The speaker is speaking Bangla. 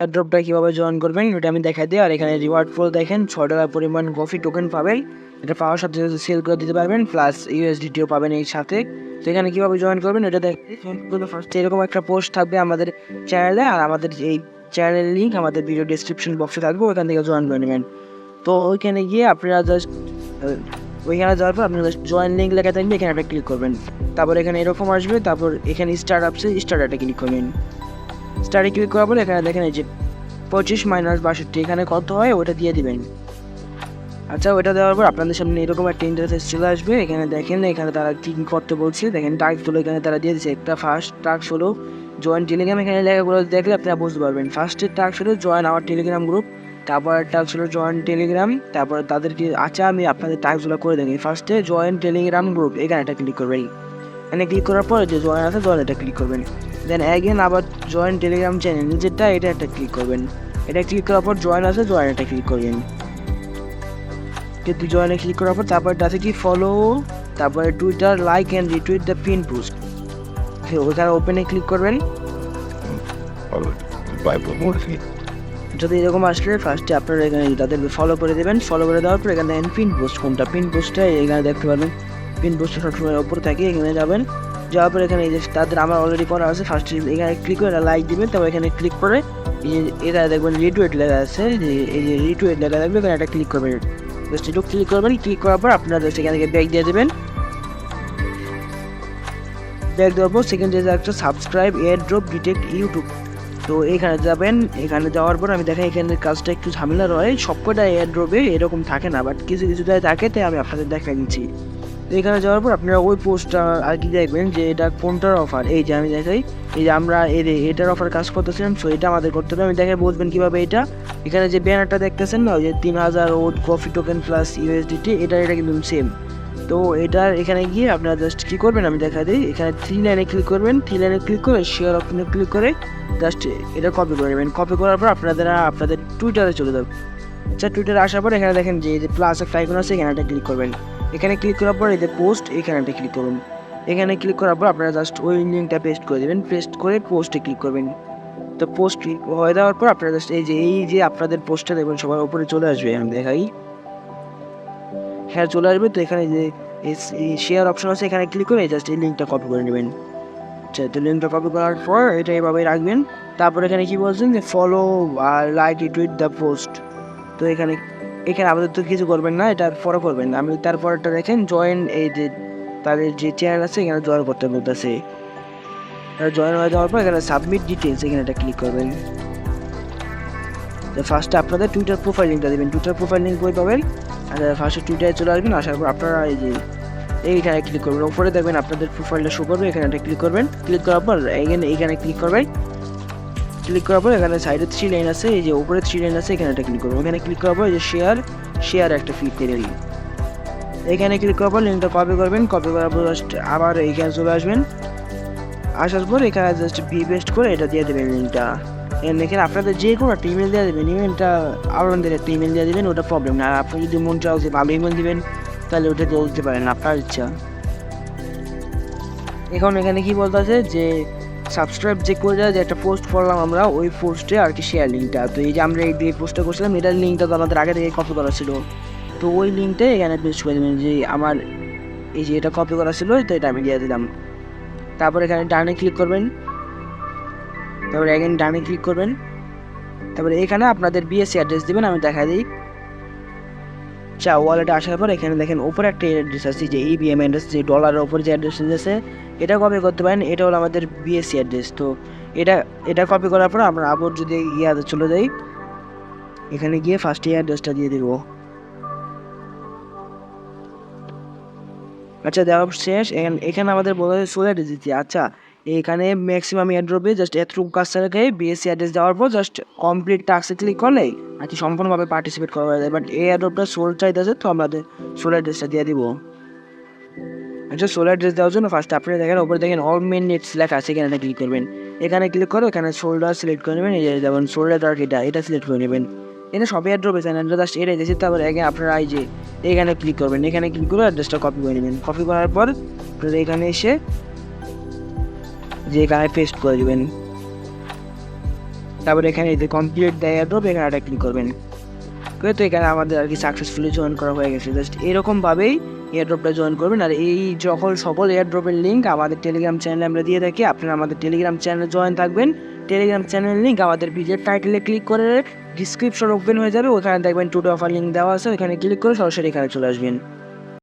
এয়ারড্রপটা কীভাবে জয়েন করবেন, এটা আমি দেখাই দিই। আর এখানে রিওয়ার্ড ফুল দেখেন ছ টাকার পরিমাণ কফি টোকেন পাবেন। এটা পাওয়ার সাথে সাথে সেল করে দিতে পারবেন প্লাস ইউএসডিটিও পাবেন এই সাথে। তো এখানে কীভাবে জয়েন করবেন, এটা দেখুন ফার্স্ট এরকম একটা পোস্ট থাকবে আমাদের চ্যানেলে আর আমাদের এই চ্যানেল লিঙ্ক আমাদের ভিডিও ডিসক্রিপশন বক্সে থাকবে, ওখান থেকে জয়েন করে নেবেন। তো ওইখানে গিয়ে আপনারা জাস্ট ওইখানে যাওয়ার পর আপনারা জয়েন লিঙ্ক লেখা থাকবে, এখানে একটা ক্লিক করবেন। তারপর এখানে এরকম আসবে, তারপর এখানে স্টার্ট আপসে স্টার্ট একটা ক্লিক করবেন। স্টার্টে ক্লিক করার পর এখানে দেখেন এই যে পঁচিশ মাইনাস বাষট্টি, এখানে কত হয়? ওটা দিয়ে দিবেন। আচ্ছা ওটা দেওয়ার পর আপনাদের সামনে এরকম একটা ইন্টারফেস চলে আসবে। এখানে দেখেন, এখানে তারা কী করতে বলছে। দেখেন টাস্কগুলো এখানে তারা দিয়ে দিচ্ছে একটা ফার্স্ট টাস্ক হলো জয়েন টেলিগ্রাম এখানে লেখাগুলো দেখলে আপনারা বুঝতে পারবেন। ফার্স্টের টাস্ক হলো জয়েন আওয়ার টেলিগ্রাম গ্রুপ তারপর টাস্ক হলো জয়েন টেলিগ্রাম তারপর তাদেরকে আচ্ছা আমি আপনাদের টাস্কগুলো করে দেখি ফার্স্টে জয়েন টেলিগ্রাম গ্রুপ এখানে একটা ক্লিক করবেন। এখানে ক্লিক করার পর যে জয়েন আছে জয়েন এটা ক্লিক করবেন। দেন অ্যাগেন আবার জয়েন টেলিগ্রাম চ্যানেল নিজেরটা এটা একটা ক্লিক করবেন। এটা ক্লিক করার পর জয়েন আছে জয়েন এটা ক্লিক করবেন। কিন্তু জয়েনে ক্লিক করার পর তারপর আছে কি ফলো তারপরে Twitter like and retweet the pin post ওখানে ওপেনে ক্লিক করবেন. যদি এরকম আসলে ফার্স্টে আপনারা এখানে তাদের ফলো করে দেবেন ফলো করে দেওয়ার পর এখানে দেখেন পিন পোস্ট কোনটা পিন পোস্টটা এখানে দেখতে পারবেন। পিন পোস্টটা সবসময় ওপরে থাকে এখানে যাবেন। যাওয়ার পর এখানে এই যে তাদের আমার অলরেডি করা আছে। ফার্স্টে এখানে ক্লিক করে লাইক দিবেন, তারপর এখানে ক্লিক করে এটা দেখবেন রিটুইট লেখা আছে এই যে রিটুইট লেখা থাকবে, এখানে একটা ক্লিক করবেন। জাস্ট ক্লিক করবেন ক্লিক করার পর আপনারা জাস্ট এখান থেকে ব্যাক দিয়ে দেবেন। ব্যাক দেওয়ার পর সেকেন্ড যে একটা subscribe air drop detect YouTube তো এখানে যাবেন, এখানে যাওয়ার পর আমি দেখাই এখানে কাজটা একটু ঝামেলা রয়, সবকটা এয়ার ড্রপে এরকম থাকে না বাট কিছু কিছুটাই থাকে, তাই আমি আপনাদের দেখা দিচ্ছি। এখানে যাওয়ার পর আপনারা ওই পোস্টটা আর কি দেখবেন যে এটা কোনটার অফার এই যে আমি দেখাই, এই যে আমরা এর এটার অফার কাজ করতেছিলাম সো এটা আমাদের করতে হবে। আমি দেখে বুঝবেন কীভাবে এটা। এখানে যে ব্যানারটা দেখতেছেন না, ওই যে তিন হাজার oat coffee token plus USDT এটা এটা কিন্তু সেম তো এটার এখানে গিয়ে আপনারা জাস্ট কী করবেন, আমি দেখা দিই। এখানে থ্রি লাইনে ক্লিক করবেন। থ্রি লাইনে ক্লিক করে শেয়ার অপশনে ক্লিক করে জাস্ট এটা কপি করে নেবেন। কপি করার পর আপনারা আপনাদের টুইটারে চলে যাবেন আচ্ছা টুইটারে আসার পর এখানে দেখেন যে প্লাস একটা আইকন আছে, এখানে একটা ক্লিক করবেন। এখানে ক্লিক করার পর যে পোস্ট এখানে একটা ক্লিক করুন। এখানে ক্লিক করার পর আপনারা জাস্ট ওই লিঙ্কটা পেস্ট করে দেবেন পেস্ট করে পোস্টে ক্লিক করবেন। তো পোস্ট ক্লিক হয়ে দেওয়ার পর আপনারা জাস্ট এই যে এই যে আপনাদের পোস্টটা দেখবেন, সবার উপরে চলে আসবে, আমি দেখাই। হ্যাঁ চলে আসবে, তো এখানে যে শেয়ার অপশন আছে, এখানে ক্লিক করে জাস্ট এই লিঙ্কটা কপি করে নেবেন। আচ্ছা তো লিঙ্কটা কপি করার পর এটা এভাবে রাখবেন। তারপর এখানে কি বলছেন যে ফলো আর লাইক টুইট দ্য পোস্ট তো এখানে এখানে আমাদের তো কিছু করবেন না, এটা ফলো করবেন না। আমি তারপরটা দেখেন জয়েন এই যে তাদের যে চ্যানেল আছে, এখানে জয়েন করতে বলতেছে। জয়েন হয়ে যাওয়ার পর এখানে সাবমিট ডিটেলস এখানে একটা ক্লিক করবেন। তো ফার্স্টে আপনাদের টুইটার প্রোফাইল লিঙ্কটা দেবেন। টুইটার প্রোফাইল লিঙ্ক বই পাবেন, আর ফার্স্টে টুইটারে চলে আসবেন, আসার পর আপনারা এই যে এইখানে ক্লিক করবেন। ওপরে দেখবেন আপনাদের প্রোফাইলটা শো করবে, এখানে একটা ক্লিক করবেন। ক্লিক করার পর এখানে এইখানে ক্লিক করবেন। ক্লিক করার পর এখানে সাইডে থ্রি লাইন আছে, এই যে উপরে থ্রি লাইন আছে, এখানে একটা ক্লিক করব। এখানে ক্লিক করার পর এই যে শেয়ার শেয়ার একটা ক্লিক করে দিন এখানে ক্লিক করার পর লিঙ্কটা কপি করবেন কপি করার পর জাস্ট আবার এইখানে চলে আসবেন। আসার পর এখানে জাস্ট বি পেস্ট করে এটা দিয়ে দেবেন লিঙ্কটা এখানে আপনাদের যে কোনো একটা ইমেল দেওয়া দেবেন ইমেলটা আপনাদের একটা ইমেল দিয়ে দেবেন, ওটা প্রবলেম না। আপনি যদি মন চাও যে ভালো ইমেল দিবেন, তাহলে ওটা বলতে পারেন, আপনার ইচ্ছা। এখন এখানে কি বলতে আছে যে সাবস্ক্রাইব যে করে যে একটা পোস্ট করলাম আমরা, ওই পোস্টে আর কি শেয়ার লিঙ্কটা তো এই যে আমরা এই দিয়ে পোস্টটা করছিলাম, এটার লিঙ্কটা তো আমাদের আগে থেকে কপি করা ছিল। তো ওই লিঙ্কটা এখানে পেস্ট করে দেবেন, যে আমার এই যে এটা কপি করা ছিল, তো এটা আমি দিয়ে দিলাম। তারপর এখানে ডানে ক্লিক করবেন। তারপরে এখানে ডানে ক্লিক করবেন। তারপরে এখানে আপনাদের বিএসসি অ্যাড্রেস দেবেন, আমি দেখা দিই। চা ওয়ালেটে আসার পর এখানে দেখেন উপরে একটা অ্যাড্রেস আছে, যে ইবিএম অ্যাড্রেস যে ডলারের উপরে যে অ্যাড্রেস আছে, এটা কপি করতে পারেন। এটা হলো আমাদের বিএসসি অ্যাড্রেস তো এটা এটা কপি করার পর আমরা আবার যদি ইয়াতে চলে যাই, এখানে গিয়ে ফার্স্ট এই অ্যাড্রেসটা দিয়ে দেবো। আচ্ছা দেওয়া শেষ। এখানে আমাদের বলা হয় সোলার দিচ্ছি আচ্ছা এখানে ম্যাক্সিমাম এয়ারড্রপে জাস্ট এতটুকু কাজটা রেখে বিএসসি অ্যাড্রেস দেওয়ার পর জাস্ট কমপ্লিট টাস্কে ক্লিক করলে আর কি সম্পূর্ণভাবে পার্টিসিপেট করা যায়। বাট এই এয়ারড্রপটা সোল চাইতেছে তো আমাদের সোলার অ্যাড্রেসটা দিয়ে দিব। আচ্ছা সোলার অ্যাড্রেস দেওয়ার জন্য ফার্স্ট আপনি দেখেন, ওপরে দেখেন অল মেন নেটস লেখা আছে, এখানে ক্লিক করবেন। এখানে ক্লিক করে এখানে শোল্ডার সিলেক্ট করে নেবেন, এই যেমন শোল্ডার ডার্ক এটা এটা সিলেক্ট করে নেবেন। এখানে সবই অ্যাড্রপ আছে না জাস্ট এটাই দিয়েছে তারপর এখানে আপনারা এই যে এখানে ক্লিক করবেন। এখানে ক্লিক করে অ্যাড্রেসটা কপি করে নেবেন। কপি করার পর এখানে এসে যে এখানে পেস্ট করে দেবেন। তারপরে এখানে যে কমপ্লিট দেয় এয়ারড্রপ এখানে একটা ক্লিক করবেন। করে তো এখানে আমাদের আর কি সাকসেসফুলি জয়েন করা হয়ে গেছে। জাস্ট এরকমভাবেই এয়ারড্রপটা জয়েন করবেন। আর এই যখন সকল এয়ারড্রপের লিঙ্ক আমাদের টেলিগ্রাম চ্যানেলে আমরা দিয়ে থাকি, আপনারা আমাদের টেলিগ্রাম চ্যানেলে জয়েন থাকবেন। টেলিগ্রাম চ্যানেল লিঙ্ক আমাদের ভিডিওর টাইটেলে ক্লিক করে ডিসক্রিপশন ওপেন হয়ে যাবে। ওখানে দেখবেন টুডে অফার লিঙ্ক দেওয়া আছে। ওখানে ক্লিক করে সরাসরি এখানে চলে আসবেন।